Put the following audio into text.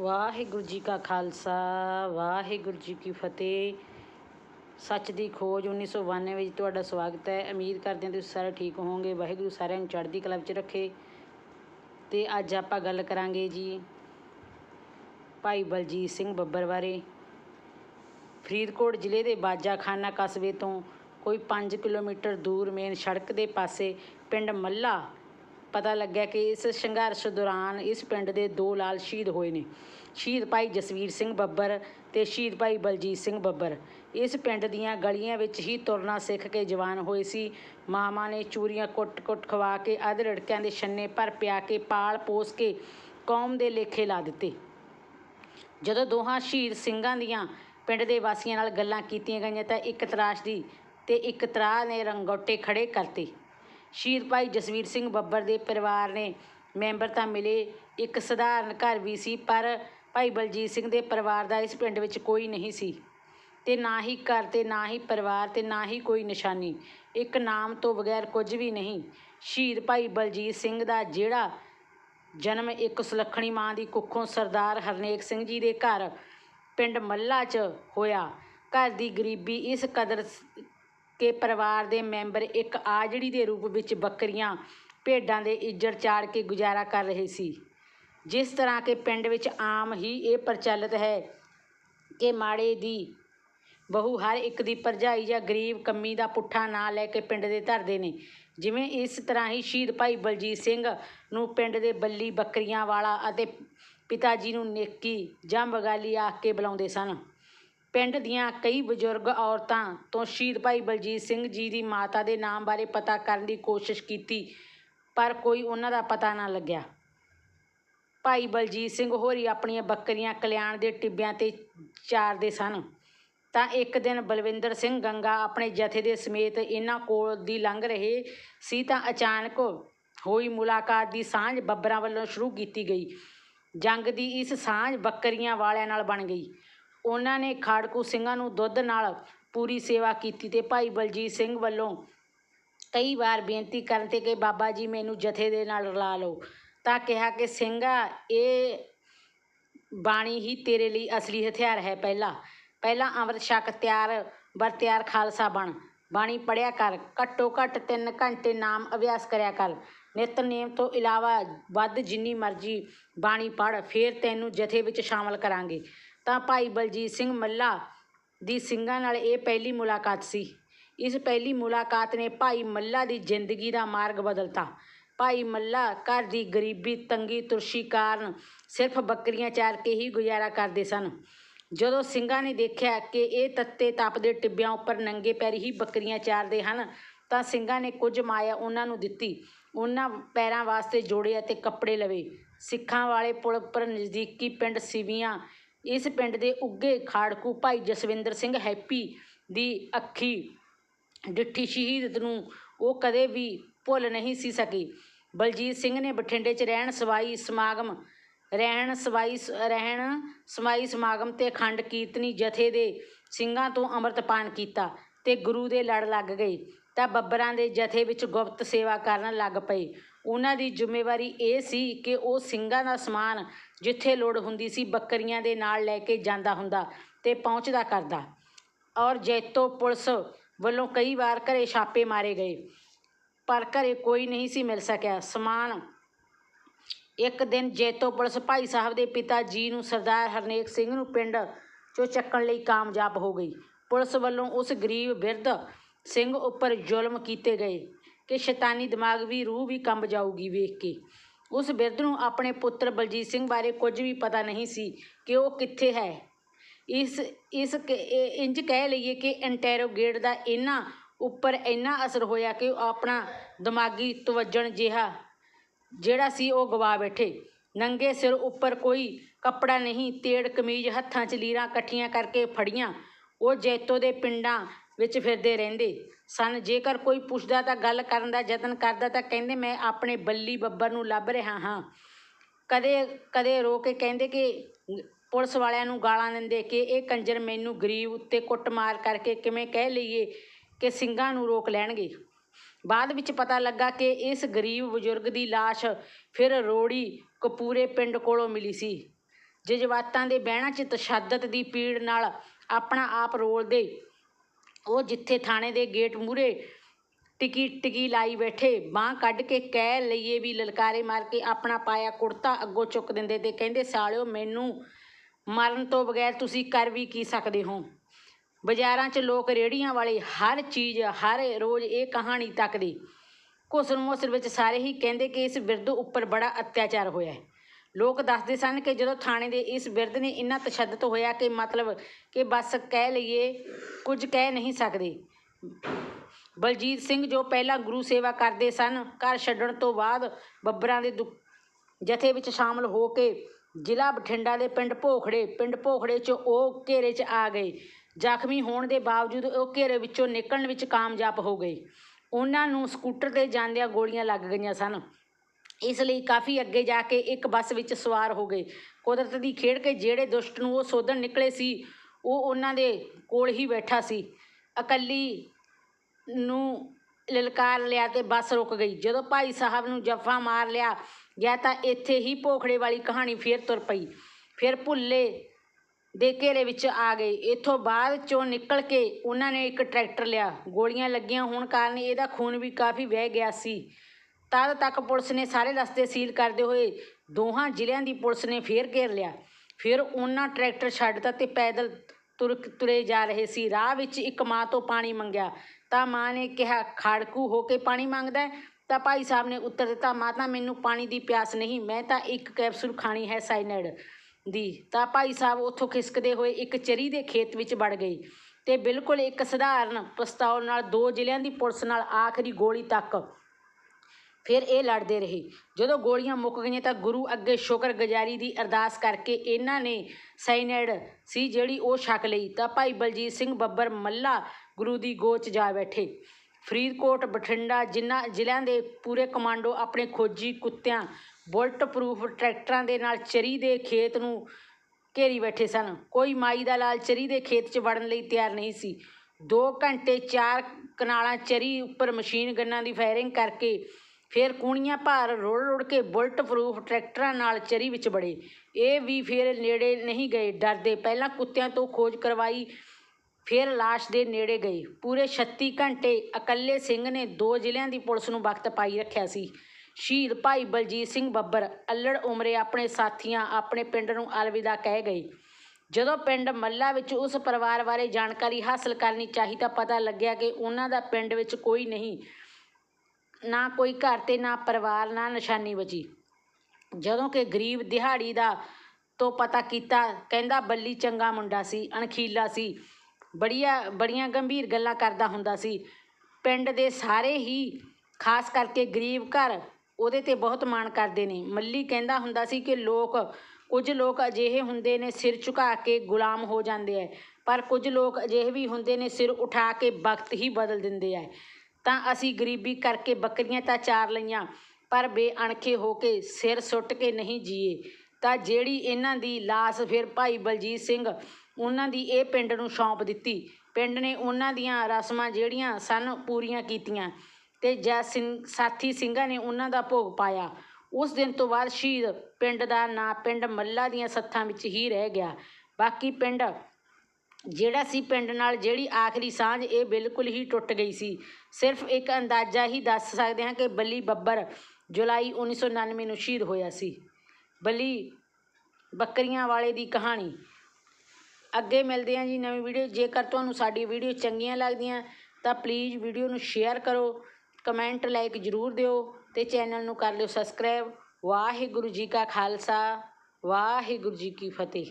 ਵਾਹਿਗੁਰੂ ਜੀ ਕਾ ਖਾਲਸਾ, ਵਾਹਿਗੁਰੂ ਜੀ ਕੀ ਫਤਿਹ। ਸੱਚ ਦੀ ਖੋਜ 1992 ਵਿੱਚ ਤੁਹਾਡਾ ਸਵਾਗਤ ਹੈ। ਉਮੀਦ ਕਰਦੇ ਹਾਂ ਤੁਸੀਂ ਸਾਰੇ ਠੀਕ ਹੋਵੋਗੇ। ਵਾਹਿਗੁਰੂ ਸਾਰਿਆਂ ਨੂੰ ਚੜ੍ਹਦੀ ਕਲਾ ਵਿੱਚ ਰੱਖੇ। ਤੇ ਅੱਜ ਆਪਾਂ ਗੱਲ ਕਰਾਂਗੇ ਜੀ ਭਾਈ ਬਲਜੀਤ ਸਿੰਘ ਬੱਬਰ ਬਾਰੇ। ਫਰੀਦਕੋਟ ਜ਼ਿਲ੍ਹੇ ਦੇ ਬਾਜਾਖਾਨਾ ਕਸਬੇ ਤੋਂ ਕੋਈ 5 ਕਿਲੋਮੀਟਰ ਦੂਰ ਮੇਨ ਸੜਕ ਦੇ ਪਾਸੇ ਪਿੰਡ ਮੱਲਾ ਪਤਾ ਲੱਗਿਆ ਕਿ ਇਸ ਸੰਘਰਸ਼ ਦੌਰਾਨ ਇਸ ਪਿੰਡ ਦੇ ਦੋ ਲਾਲ ਸ਼ਹੀਦ ਹੋਏ ਨੇ। ਸ਼ਹੀਦ ਭਾਈ ਜਸਵੀਰ ਸਿੰਘ ਬੱਬਰ ਤੇ ਸ਼ਹੀਦ ਭਾਈ ਬਲਜੀਤ ਸਿੰਘ ਬੱਬਰ। ਇਸ ਪਿੰਡ ਦੀਆਂ ਗਲੀਆਂ ਵਿੱਚ ਹੀ ਤੁਰਨਾ ਸਿੱਖ ਕੇ ਜਵਾਨ ਹੋਏ ਸੀ। ਮਾਵਾਂ ਨੇ ਚੂਰੀਆਂ ਕੁੱਟ-ਕੁੱਟ ਖਵਾ ਕੇ ਅੱਧ ਰੜਕਿਆਂ ਦੇ ਛੰਨੇ ਭਰ ਪਿਆ ਕੇ ਪਾਲ ਪੋਸ ਕੇ ਕੌਮ ਦੇ ਲੇਖੇ ਲਾ ਦਿੱਤੇ। ਜਦੋਂ ਦੋਹਾਂ ਸ਼ਹੀਦ ਸਿੰਘਾਂ ਦੀਆਂ ਪਿੰਡ ਦੇ ਵਾਸੀਆਂ ਨਾਲ ਗੱਲਾਂ ਕੀਤੀਆਂ ਗਈਆਂ ਤਾਂ ਇੱਕ ਤਰਾਸ਼ ਦੀ ਤੇ ਇੱਕ ਤਰਾਹ ਨੇ ਰੰਗੋਟੇ ਖੜੇ ਕਰਤੇ। ਸ਼ਹੀਦ ਭਾਈ ਜਸਵੀਰ ਸਿੰਘ ਬੱਬਰ ਦੇ ਪਰਿਵਾਰ ਨੇ ਮੈਂਬਰ ਤਾਂ ਮਿਲੇ, ਇੱਕ ਸਧਾਰਨ ਘਰ ਵੀ ਸੀ, ਪਰ ਭਾਈ ਬਲਜੀਤ ਸਿੰਘ ਦੇ ਪਰਿਵਾਰ ਦਾ ਇਸ ਪਿੰਡ ਵਿੱਚ ਕੋਈ ਨਹੀਂ ਸੀ। ਤੇ ਨਾ ਹੀ ਘਰ ਤੇ ਨਾ ਹੀ ਪਰਿਵਾਰ ਤੇ ਨਾ ਹੀ ਕੋਈ ਨਿਸ਼ਾਨੀ, ਇੱਕ ਨਾਮ ਤੋਂ ਬਗੈਰ ਕੁਝ ਵੀ ਨਹੀਂ। ਸ਼ਹੀਦ ਭਾਈ ਬਲਜੀਤ ਸਿੰਘ ਦਾ ਜਿਹੜਾ ਜਨਮ ਇੱਕ ਸੁਲੱਖਣੀ ਮਾਂ ਦੀ ਕੁੱਖੋਂ ਸਰਦਾਰ ਹਰਨੇਕ ਸਿੰਘ ਜੀ ਦੇ ਘਰ ਪਿੰਡ ਮੱਲਾ 'ਚ ਹੋਇਆ, ਘਰ ਦੀ ਗਰੀਬੀ ਇਸ ਕਦਰ ਕਿ ਪਰਿਵਾਰ ਦੇ ਮੈਂਬਰ ਇੱਕ ਆਜੜੀ ਦੇ ਰੂਪ ਵਿੱਚ ਬੱਕਰੀਆਂ, ਭੇਡਾਂ ਦੇ ਇੱਜੜ ਚਾੜ ਕੇ ਗੁਜ਼ਾਰਾ ਕਰ ਰਹੇ ਸੀ। ਜਿਸ ਤਰ੍ਹਾਂ ਕਿ ਪਿੰਡ ਵਿੱਚ ਆਮ ਹੀ ਇਹ ਪ੍ਰਚਲਿਤ ਹੈ ਕਿ ਮਾੜੇ ਦੀ ਬਹੂ ਹਰ ਇੱਕ ਦੀ ਭਰਜਾਈ ਜਾਂ ਗਰੀਬ ਕੰਮੀ ਦਾ ਪੁੱਠਾ ਨਾਂ ਲੈ ਕੇ ਪਿੰਡ ਦੇ ਧਰਦੇ ਨੇ। ਜਿਵੇਂ ਇਸ ਤਰ੍ਹਾਂ ਹੀ ਸ਼ਹੀਦ ਭਾਈ ਬਲਜੀਤ ਸਿੰਘ ਨੂੰ ਪਿੰਡ ਦੇ ਬੱਲੀ ਬੱਕਰੀਆਂ ਵਾਲਾ ਅਤੇ ਪਿਤਾ ਜੀ ਨੂੰ ਨੇਕੀ ਜਾਂ ਬਗਾਲੀ ਆਖ ਕੇ ਬੁਲਾਉਂਦੇ ਸਨ। ਪਿੰਡ ਦੀਆਂ ਕਈ ਬਜ਼ੁਰਗ ਔਰਤਾਂ ਤੋਂ ਸ਼ਹੀਦ ਭਾਈ ਬਲਜੀਤ ਸਿੰਘ ਜੀ ਦੀ ਮਾਤਾ ਦੇ ਨਾਮ ਬਾਰੇ ਪਤਾ ਕਰਨ ਦੀ ਕੋਸ਼ਿਸ਼ ਕੀਤੀ, ਪਰ ਕੋਈ ਉਹਨਾਂ ਦਾ ਪਤਾ ਨਾ ਲੱਗਿਆ। ਭਾਈ ਬਲਜੀਤ ਸਿੰਘ ਹੋਰੀ ਆਪਣੀਆਂ ਬੱਕਰੀਆਂ ਕਲਿਆਣ ਦੇ ਟਿੱਬਿਆਂ ਤੇ ਚਾਰਦੇ ਸਨ। ਤਾਂ ਇੱਕ ਦਿਨ ਬਲਵਿੰਦਰ ਸਿੰਘ ਗੰਗਾ ਆਪਣੇ ਜਥੇ ਦੇ ਸਮੇਤ ਇਹਨਾਂ ਕੋਲ ਦੀ ਲੰਘ ਰਹੇ ਸੀ ਤਾਂ ਅਚਾਨਕ ਹੋਈ ਮੁਲਾਕਾਤ ਦੀ ਸਾਂਝ ਬੱਬਰਾਂ ਵੱਲੋਂ ਸ਼ੁਰੂ ਕੀਤੀ ਗਈ। ਜੰਗ ਦੀ ਇਸ ਸਾਂਝ ਬੱਕਰੀਆਂ ਵਾਲਿਆਂ ਨਾਲ ਬਣ ਗਈ। ਉਹਨਾਂ ਨੇ ਖਾੜਕੂ ਸਿੰਘਾਂ ਨੂੰ ਦੁੱਧ ਨਾਲ ਪੂਰੀ ਸੇਵਾ ਕੀਤੀ ਤੇ ਭਾਈ ਬਲਜੀਤ ਸਿੰਘ ਵੱਲੋਂ ਕਈ ਵਾਰ ਬੇਨਤੀ ਕਰਨ ਤੇ ਕਿ ਬਾਬਾ ਜੀ ਮੈਨੂੰ ਜਥੇ ਦੇ ਨਾਲ ਰਲਾ ਲਓ। ਤਾਂ ਕਿਹਾ ਕਿ ਸਿੰਘਾ, ਇਹ ਬਾਣੀ ਹੀ ਤੇਰੇ ਲਈ ਅਸਲੀ ਹਥਿਆਰ ਹੈ ਪਹਿਲਾ। ਪਹਿਲਾਂ ਅੰਮ੍ਰਿਤ ਛਕ ਤਿਆਰ ਬਰ ਤਿਆਰ ਖਾਲਸਾ ਬਣ। ਬਾਣੀ ਪੜਿਆ ਕਰ, ਘੱਟੋ ਘੱਟ 3 ਘੰਟੇ ਨਾਮ ਅਭਿਆਸ ਕਰਿਆ ਕਰ। ਨਿਤਨੇਮ ਤੋਂ ਇਲਾਵਾ ਵੱਧ ਜਿੰਨੀ ਮਰਜ਼ੀ ਬਾਣੀ ਪੜ ਫਿਰ ਤੈਨੂੰ ਜਥੇ ਵਿੱਚ ਸ਼ਾਮਲ ਕਰਾਂਗੇ। ਤਾਂ ਭਾਈ ਬਲਜੀਤ ਸਿੰਘ ਮੱਲਾ ਦੀ ਸਿੰਘਾਂ ਨਾਲ ਇਹ ਪਹਿਲੀ ਮੁਲਾਕਾਤ ਸੀ। ਇਸ ਪਹਿਲੀ ਮੁਲਾਕਾਤ ਨੇ ਭਾਈ ਮੱਲਾ ਦੀ ਜ਼ਿੰਦਗੀ ਦਾ ਮਾਰਗ ਬਦਲਤਾ। ਭਾਈ ਮੱਲਾ ਘਰ ਦੀ ਗਰੀਬੀ, ਤੰਗੀ, ਤੁਰਸ਼ੀ ਕਾਰਨ ਸਿਰਫ ਬੱਕਰੀਆਂ ਚਾਰ ਕੇ ਹੀ ਗੁਜ਼ਾਰਾ ਕਰਦੇ ਸਨ। ਜਦੋਂ ਸਿੰਘਾਂ ਨੇ ਦੇਖਿਆ ਕਿ ਇਹ ਤੱਤੇ ਤਪਦੇ ਟਿੱਬਿਆਂ ਉੱਪਰ ਨੰਗੇ ਪੈਰ ਹੀ ਬੱਕਰੀਆਂ ਚਾਰਦੇ ਹਨ, ਤਾਂ ਸਿੰਘਾਂ ਨੇ ਕੁਝ ਮਾਇਆ ਉਹਨਾਂ ਨੂੰ ਦਿੱਤੀ। ਉਹਨਾਂ ਪੈਰਾਂ ਵਾਸਤੇ ਜੋੜੇ ਅਤੇ ਕੱਪੜੇ ਲਵੇ। ਸਿੱਖਾਂ ਵਾਲੇ ਪੁਲ ਉੱਪਰ ਨਜ਼ਦੀਕੀ ਪਿੰਡ ਸਿਵੀਆਂ ਇਸ ਪਿੰਡ ਦੇ ਉੱਗੇ ਖਾੜਕੂ ਭਾਈ ਜਸਵਿੰਦਰ ਸਿੰਘ ਹੈਪੀ ਦੀ ਅੱਖੀ ਡਿੱਠੀ ਸ਼ਹੀਦ ਨੂੰ ਉਹ ਕਦੇ ਵੀ ਭੁੱਲ ਨਹੀਂ ਸੀ ਸਕੀ। ਬਲਜੀਤ ਸਿੰਘ ਨੇ ਬਠਿੰਡੇ 'ਚ ਰਹਿਣ ਸਵਾਈ ਸਮਾਗਮ, ਰਹਿਣ ਸਵਾਈ ਸ- ਰਹਿਣ ਸਮਾਈ ਸਮਾਗਮ ਤੇ ਅਖੰਡ ਕੀਰਤਨੀ ਜਥੇ ਦੇ ਸਿੰਘਾਂ ਤੋਂ ਅੰਮ੍ਰਿਤਪਾਨ ਕੀਤਾ ਤੇ ਗੁਰੂ ਦੇ ਲੜ ਲੱਗ ਗਏ। ਤਾਂ ਬੱਬਰਾਂ ਦੇ ਜਥੇ ਵਿੱਚ ਗੁਪਤ ਸੇਵਾ ਕਰਨ ਲੱਗ ਪਏ। ਉਹਨਾਂ ਦੀ ਜ਼ਿੰਮੇਵਾਰੀ ਇਹ ਸੀ ਕਿ ਉਹ ਸਿੰਘਾਂ ਦਾ ਸਮਾਨ ਜਿੱਥੇ ਲੋੜ ਹੁੰਦੀ ਸੀ ਬੱਕਰੀਆਂ ਦੇ ਨਾਲ ਲੈ ਕੇ ਜਾਂਦਾ ਹੁੰਦਾ ਅਤੇ ਪਹੁੰਚਦਾ ਕਰਦਾ। ਔਰ ਜੈਤੋ ਪੁਲਿਸ ਵੱਲੋਂ ਕਈ ਵਾਰ ਘਰ ਛਾਪੇ ਮਾਰੇ ਗਏ, ਪਰ ਘਰ ਕੋਈ ਨਹੀਂ ਸੀ ਮਿਲ ਸਕਿਆ। ਸਮਾਨ ਇੱਕ ਦਿਨ ਜੈਤੋ ਪੁਲਿਸ ਭਾਈ ਸਾਹਿਬ ਦੇ ਪਿਤਾ ਜੀ ਨੂੰ ਸਰਦਾਰ ਹਰਨੇਕ ਸਿੰਘ ਨੂੰ ਪਿੰਡ ਚੋਂ ਚੱਕਣ ਲਈ ਕਾਮਯਾਬ ਹੋ ਗਈ। ਪੁਲਿਸ ਵੱਲੋਂ ਉਸ ਗਰੀਬ ਬਿਰਧ ਸਿੰਘ ਉੱਪਰ ਜ਼ੁਲਮ ਕੀਤੇ ਗਏ। ਕਿ ਸ਼ੈਤਾਨੀ ਦਿਮਾਗ ਵੀ, ਰੂਹ ਵੀ ਕੰਬ ਜਾਊਗੀ ਵੇਖ ਕੇ। ਉਸ ਬਿਰਧ ਨੂੰ ਆਪਣੇ ਪੁੱਤਰ ਬਲਜੀਤ ਸਿੰਘ ਬਾਰੇ ਕੁਝ ਵੀ ਪਤਾ ਨਹੀਂ ਸੀ ਕਿ ਉਹ ਕਿੱਥੇ ਹੈ। ਇਸ ਇਸ ਕ- ਇਹ ਇੰਜ ਕਹਿ ਲਈਏ ਕਿ ਇੰਟੈਰੋਗੇਟ ਦਾ ਇਹਨਾਂ ਉੱਪਰ ਇੰਨਾ ਅਸਰ ਹੋਇਆ ਕਿ ਉਹ ਆਪਣਾ ਦਿਮਾਗੀ ਤਵੱਜਣ ਜਿਹਾ, ਜਿਹੜਾ ਸੀ ਉਹ ਗਵਾ ਬੈਠੇ। ਨੰਗੇ ਸਿਰ ਉੱਪਰ ਕੋਈ ਕੱਪੜਾ ਨਹੀਂ, ਤੇੜ ਕਮੀਜ਼ ਹੱਥਾਂ 'ਚ ਲੀਰਾਂ ਇਕੱਠੀਆਂ ਕਰਕੇ ਫੜੀਆਂ। ਉਹ ਜੈਤੋ ਦੇ ਪਿੰਡਾਂ ਵਿੱਚ ਫਿਰਦੇ ਰਹਿੰਦੇ। ਸਨ। ਜੇਕਰ ਕੋਈ ਪੁੱਛਦਾ ਤਾਂ ਗੱਲ ਕਰਨ ਦਾ ਯਤਨ ਕਰਦਾ ਤਾਂ ਕਹਿੰਦੇ, ਮੈਂ ਆਪਣੇ ਬੱਲੀ ਬੱਬਰ ਨੂੰ ਲੱਭ ਰਿਹਾ ਹਾਂ। ਕਦੇ ਕਦੇ ਰੋ ਕੇ ਕਹਿੰਦੇ ਕਿ ਪੁਲਿਸ ਵਾਲਿਆਂ ਨੂੰ ਗਾਲਾਂ ਦਿੰਦੇ ਕਿ ਇਹ ਕੰਜਰ ਮੈਨੂੰ ਗਰੀਬ ਉੱਤੇ ਕੁੱਟਮਾਰ ਕਰਕੇ ਕਿਵੇਂ ਕਹਿ ਲਈਏ ਕਿ ਸਿੰਘਾਂ ਨੂੰ ਰੋਕ ਲੈਣਗੇ। ਬਾਅਦ ਵਿੱਚ ਪਤਾ ਲੱਗਾ ਕਿ ਇਸ ਗਰੀਬ ਬਜ਼ੁਰਗ ਦੀ ਲਾਸ਼ ਫਿਰ ਰੋੜੀ ਕਪੂਰੇ ਪਿੰਡ ਕੋਲੋਂ ਮਿਲੀ ਸੀ। ਜਜ਼ਬਾਤਾਂ ਦੇ ਬਹਿਣਾ 'ਚ ਤਸ਼ੱਦਦ ਦੀ ਪੀੜ ਨਾਲ ਆਪਣਾ ਆਪ ਰੋਲਦੇ ਉਹ ਜਿੱਥੇ ਥਾਣੇ ਦੇ ਗੇਟ ਮੂਹਰੇ ਟਿਕੀ ਟਿਕੀ ਲਾਈ ਬੈਠੇ, ਬਾਂਹ ਕੱਢ ਕੇ ਕਹਿ ਲਈਏ ਵੀ ਲਲਕਾਰੇ ਮਾਰ ਕੇ ਆਪਣਾ ਪਾਇਆ ਕੁੜਤਾ ਅੱਗੋਂ ਚੁੱਕ ਦਿੰਦੇ ਤੇ ਕਹਿੰਦੇ, ਸਾਲਿਓ ਮੈਨੂੰ ਮਰਨ ਤੋਂ ਬਗੈਰ ਤੁਸੀਂ ਕਰ ਵੀ ਕੀ ਸਕਦੇ ਹੋ? ਬਾਜ਼ਾਰਾਂ 'ਚ ਲੋਕ ਰੇੜੀਆਂ ਵਾਲੇ ਹਰ ਚੀਜ਼, ਹਰ ਰੋਜ਼ ਇਹ ਕਹਾਣੀ ਤੱਕਦੇ। ਘੁਸਰ ਮੁਸਰ ਵਿੱਚ ਸਾਰੇ ਹੀ ਕਹਿੰਦੇ ਕਿ ਇਸ ਬਿਰਧ ਉੱਪਰ ਬੜਾ ਅਤਿਆਚਾਰ ਹੋਇਆ ਹੈ। ਲੋਕ ਦੱਸਦੇ ਸਨ ਕਿ ਜਦੋਂ ਥਾਣੇ ਦੇ ਇਸ ਬਿਰਧ ਨੇ ਇੰਨਾ ਤਸ਼ੱਦਦ ਹੋਇਆ ਕਿ ਮਤਲਬ ਕਿ ਬਸ ਕਹਿ ਲਈਏ, ਕੁਝ ਕਹਿ ਨਹੀਂ ਸਕਦੇ। ਬਲਜੀਤ ਸਿੰਘ ਜੋ ਪਹਿਲਾਂ ਗੁਰੂ ਸੇਵਾ ਕਰਦੇ ਸਨ, ਘਰ ਛੱਡਣ ਤੋਂ ਬਾਅਦ ਬੱਬਰਾਂ ਦੇ ਦੁ- ਜਥੇ ਵਿੱਚ ਸ਼ਾਮਲ ਹੋ ਕੇ ਜ਼ਿਲ੍ਹਾ ਬਠਿੰਡਾ ਦੇ ਪਿੰਡ ਭੋਖੜੇ ਪਿੰਡ ਭੋਖੜੇ 'ਚ ਉਹ ਘੇਰੇ 'ਚ ਆ ਗਏ। ਜ਼ਖਮੀ ਹੋਣ ਦੇ ਬਾਵਜੂਦ ਉਹ ਘੇਰੇ ਵਿੱਚੋਂ ਨਿਕਲਣ ਵਿੱਚ ਕਾਮਯਾਬ ਹੋ ਗਏ। ਉਹਨਾਂ ਨੂੰ ਸਕੂਟਰ ਤੇ ਜਾਂਦਿਆਂ ਗੋਲੀਆਂ ਲੱਗ ਗਈਆਂ ਸਨ। ਇਸ ਲਈ ਕਾਫੀ ਅੱਗੇ ਜਾ ਕੇ ਇੱਕ ਬੱਸ ਵਿੱਚ ਸਵਾਰ ਹੋ ਗਏ। ਕੁਦਰਤ ਦੀ ਖੇਡ ਕੇ ਜਿਹੜੇ ਦੁਸ਼ਟ ਨੂੰ ਉਹ ਸੋਧਣ ਨਿਕਲੇ ਸੀ, ਉਹ ਉਹਨਾਂ ਦੇ ਕੋਲ ਹੀ ਬੈਠਾ ਸੀ। ਇਕੱਲੀ ਨੂੰ ਲਲਕਾਰ ਲਿਆ ਤੇ ਬੱਸ ਰੁਕ ਗਈ। ਜਦੋਂ ਭਾਈ ਸਾਹਿਬ ਨੂੰ ਜੱਫਾ ਮਾਰ ਲਿਆ ਗਿਆ ਤਾਂ ਇੱਥੇ ਹੀ ਭੋਖੜੇ ਵਾਲੀ ਕਹਾਣੀ ਫੇਰ ਤੁਰ ਪਈ। ਫਿਰ ਭੁੱਲੇ ਦੇ ਘੇਰੇ ਵਿੱਚ ਆ ਗਏ। ਇੱਥੋਂ ਬਾਅਦ ਚੋਂ ਨਿਕਲ ਕੇ ਉਹਨਾਂ ਨੇ ਇੱਕ ਟਰੈਕਟਰ ਲਿਆ। ਗੋਲੀਆਂ ਲੱਗੀਆਂ ਹੋਣ ਕਾਰਨ ਇਹਦਾ ਖੂਨ ਵੀ ਕਾਫੀ ਵਹਿ ਗਿਆ ਸੀ। ਤਦ ਤੱਕ ਪੁਲਿਸ ਨੇ ਸਾਰੇ ਰਸਤੇ ਸੀਲ ਕਰਦੇ ਹੋਏ ਦੋਹਾਂ ਜ਼ਿਲ੍ਹਿਆਂ ਦੀ ਪੁਲਿਸ ਨੇ ਫੇਰ ਘੇਰ ਲਿਆ। ਫਿਰ ਉਹਨਾਂ ਟਰੈਕਟਰ ਛੱਡਤਾ ਤੇ ਪੈਦਲ ਤੁਰ ਤੁਰੇ ਜਾ ਰਹੇ ਸੀ। ਰਾਹ ਵਿੱਚ ਇੱਕ ਮਾਂ ਤੋਂ ਪਾਣੀ ਮੰਗਿਆ। ਤਾਂ ਮਾਂ ਨੇ ਕਿਹਾ, ਖਾੜਕੂ ਹੋ ਕੇ ਪਾਣੀ ਮੰਗਦਾ ਤਾਂ ਭਾਈ ਸਾਹਿਬ ਨੇ ਉੱਤਰ ਦਿੱਤਾ, ਮਾਤਾ, ਮੈਨੂੰ ਪਾਣੀ ਦੀ ਪਿਆਸ ਨਹੀਂ। ਮੈਂ ਤਾਂ ਇੱਕ ਕੈਪਸੂਲ ਖਾਣੀ ਹੈ ਸਾਈਨਾਈਡ ਦੀ। ਤਾਂ ਭਾਈ ਸਾਹਿਬ ਉੱਥੋਂ ਖਿਸਕਦੇ ਹੋਏ ਇੱਕ ਚਰੀ ਦੇ ਖੇਤ ਵਿੱਚ ਵੜ ਗਏ ਤੇ ਬਿਲਕੁਲ ਇੱਕ ਸਧਾਰਨ ਪਿਸਤੌਲ ਨਾਲ ਦੋ ਜ਼ਿਲ੍ਹਿਆਂ ਦੀ ਪੁਲਿਸ ਨਾਲ ਆਖਰੀ ਗੋਲੀ ਤੱਕ ਫਿਰ ਇਹ ਲੜਦੇ ਰਹੇ। ਜਦੋਂ ਗੋਲੀਆਂ ਮੁੱਕ ਗਈਆਂ ਤਾਂ ਗੁਰੂ ਅੱਗੇ ਸ਼ੁਕਰਗੁਜ਼ਾਰੀ ਦੀ ਅਰਦਾਸ ਕਰਕੇ ਇਹਨਾਂ ਨੇ ਸਾਈਨਾਈਡ ਸੀ ਜਿਹੜੀ ਉਹ ਛਕ ਲਈ। ਤਾਂ ਭਾਈ ਬਲਜੀਤ ਸਿੰਘ ਬੱਬਰ ਮੱਲਾ ਗੁਰੂ ਦੀ ਗੋਚ ਜਾ ਬੈਠੇ। ਫਰੀਦਕੋਟ, ਬਠਿੰਡਾ ਜਿਨ੍ਹਾਂ ਜ਼ਿਲ੍ਹਿਆਂ ਦੇ ਪੂਰੇ ਕਮਾਂਡੋ ਆਪਣੇ ਖੋਜੀ ਕੁੱਤਿਆਂ ਬੁਲਟ ਪ੍ਰੂਫ ਟਰੈਕਟਰਾਂ ਦੇ ਨਾਲ ਚਰੀ ਦੇ ਖੇਤ ਨੂੰ ਘੇਰੀ ਬੈਠੇ ਸਨ। ਕੋਈ ਮਾਈ ਦਾ ਲਾਲ ਚਰੀ ਦੇ ਖੇਤ 'ਚ ਵੜਨ ਲਈ ਤਿਆਰ ਨਹੀਂ ਸੀ। 2 ਘੰਟੇ ਚਾਰ ਕਨਾਲਾਂ ਚਰੀ ਉੱਪਰ ਮਸ਼ੀਨ ਗੰਨਾਂ ਦੀ ਫਾਇਰਿੰਗ ਕਰਕੇ ਫਿਰ ਕੂਣੀਆਂ ਭਾਰ ਰੋੜ ਰੋੜ ਕੇ ਬੁਲਟ ਪ੍ਰੂਫ ਟਰੈਕਟਰਾਂ ਨਾਲ ਚਰੀ ਵਿੱਚ ਬੜੇ ਇਹ ਵੀ ਫਿਰ ਨੇੜੇ ਨਹੀਂ ਗਏ, ਡਰਦੇ ਪਹਿਲਾਂ ਕੁੱਤਿਆਂ ਤੋਂ ਖੋਜ ਕਰਵਾਈ, ਫਿਰ ਲਾਸ਼ ਦੇ ਨੇੜੇ ਗਏ। ਪੂਰੇ 36 ਘੰਟੇ ਇਕੱਲੇ ਸਿੰਘ ਨੇ ਦੋ ਜ਼ਿਲ੍ਹਿਆਂ ਦੀ ਪੁਲਿਸ ਨੂੰ ਵਕਤ ਪਾਈ ਰੱਖਿਆ ਸੀ। ਸ਼ਹੀਦ ਭਾਈ ਬਲਜੀਤ ਸਿੰਘ ਬੱਬਰ ਅੱਲੜ ਉਮਰੇ ਆਪਣੇ ਸਾਥੀਆਂ ਆਪਣੇ ਪਿੰਡ ਨੂੰ ਅਲਵਿਦਾ ਕਹਿ ਗਏ। ਜਦੋਂ ਪਿੰਡ ਮੱਲਾ ਵਿੱਚ ਉਸ ਪਰਿਵਾਰ ਬਾਰੇ ਜਾਣਕਾਰੀ ਹਾਸਲ ਕਰਨੀ ਚਾਹੀ ਤਾਂ ਪਤਾ ਲੱਗਿਆ ਕਿ ਉਹਨਾਂ ਦਾ ਪਿੰਡ ਵਿੱਚ ਕੋਈ ਨਹੀਂ। ਨਾ ਕੋਈ ਘਰ ਤੇ ਨਾ ਪਰਿਵਾਰ, ਨਾ ਨਿਸ਼ਾਨੀ ਬਚੀ। ਜਦੋਂ ਕਿ ਗਰੀਬ ਦਿਹਾੜੀ ਦਾ ਤੋਂ ਪਤਾ ਕੀਤਾ, ਕਹਿੰਦਾ ਬੱਲੀ ਚੰਗਾ ਮੁੰਡਾ ਸੀ, ਅਣਖੀਲਾ ਸੀ, ਬੜੀਆਂ ਬੜੀਆਂ ਗੰਭੀਰ ਗੱਲਾਂ ਕਰਦਾ ਹੁੰਦਾ ਸੀ। ਪਿੰਡ ਦੇ ਸਾਰੇ ਹੀ, ਖਾਸ ਕਰਕੇ ਗਰੀਬ ਘਰ, ਉਹਦੇ ਤੇ ਬਹੁਤ ਮਾਣ ਕਰਦੇ ਨੇ। ਮੱਲੀ ਕਹਿੰਦਾ ਹੁੰਦਾ ਸੀ ਕਿ ਲੋਕ, ਕੁਝ ਲੋਕ ਅਜਿਹੇ ਹੁੰਦੇ ਨੇ ਸਿਰ ਝੁਕਾ ਕੇ ਗੁਲਾਮ ਹੋ ਜਾਂਦੇ ਐ, ਪਰ ਕੁਝ ਲੋਕ ਅਜਿਹੇ ਵੀ ਹੁੰਦੇ ਨੇ ਸਿਰ ਉਠਾ ਕੇ ਵਕਤ ਹੀ ਬਦਲ ਦਿੰਦੇ ਐ। ਤਾਂ ਅਸੀਂ ਗਰੀਬੀ ਕਰਕੇ ਬੱਕਰੀਆਂ ਤਾਂ ਚਾਰ ਲਈਆਂ, ਪਰ ਬੇਅਣਖੇ ਹੋ ਕੇ ਸਿਰ ਸੁੱਟ ਕੇ ਨਹੀਂ ਜੀਏ। ਤਾਂ ਜਿਹੜੀ ਇਹਨਾਂ ਦੀ ਲਾਸ਼ ਫਿਰ ਭਾਈ ਬਲਜੀਤ ਸਿੰਘ, ਉਹਨਾਂ ਦੀ ਇਹ ਪਿੰਡ ਨੂੰ ਸੌਂਪ ਦਿੱਤੀ। ਪਿੰਡ ਨੇ ਉਹਨਾਂ ਦੀਆਂ ਰਸਮਾਂ ਜਿਹੜੀਆਂ ਸਨ ਪੂਰੀਆਂ ਕੀਤੀਆਂ ਤੇ ਜੈ ਸਿੰਘ, ਸਾਥੀ ਸਿੰਘਾਂ ਨੇ ਉਹਨਾਂ ਦਾ ਭੋਗ ਪਾਇਆ। ਉਸ ਦਿਨ ਤੋਂ ਬਾਅਦ ਸ਼ਹੀਦ ਪਿੰਡ ਦਾ ਨਾਂ ਪਿੰਡ ਮੱਲਾ ਦੀਆਂ ਸੱਥਾਂ ਵਿੱਚ ਹੀ ਰਹਿ ਗਿਆ। ਬਾਕੀ ਪਿੰਡ ਜਿਹੜਾ ਸੀ ਪਿੰਡ ਨਾਲ ਜਿਹੜੀ ਆਖਰੀ ਸਾਂਝ, ਇਹ ਬਿਲਕੁਲ ਹੀ ਟੁੱਟ ਗਈ ਸੀ। ਸਿਰਫ ਇੱਕ ਅੰਦਾਜ਼ਾ ਹੀ ਦੱਸ ਸਕਦੇ ਹਾਂ ਕਿ ਬੱਲੀ ਬੱਬਰ ਜੁਲਾਈ 1999 ਨੂੰ ਸ਼ਹੀਦ ਹੋਇਆ ਸੀ। ਬੱਲੀ ਬੱਕਰੀਆਂ ਵਾਲੇ ਦੀ ਕਹਾਣੀ। ਅੱਗੇ ਮਿਲਦੇ ਹਾਂ ਜੀ ਨਵੀਂ ਵੀਡੀਓ। ਜੇਕਰ ਤੁਹਾਨੂੰ ਸਾਡੀ ਵੀਡੀਓ ਚੰਗੀਆਂ ਲੱਗਦੀਆਂ, ਤਾਂ ਪਲੀਜ਼ ਵੀਡੀਓ ਨੂੰ ਸ਼ੇਅਰ ਕਰੋ, ਕਮੈਂਟ ਲਾਈਕ ਜ਼ਰੂਰ ਦਿਓ ਤੇ ਚੈਨਲ ਨੂੰ ਕਰ ਲਿਓ ਸਬਸਕ੍ਰਾਈਬ। ਵਾਹਿਗੁਰੂ ਜੀ ਕਾ ਖਾਲਸਾ, ਵਾਹਿਗੁਰੂ ਜੀ ਕੀ ਫਤਿਹ।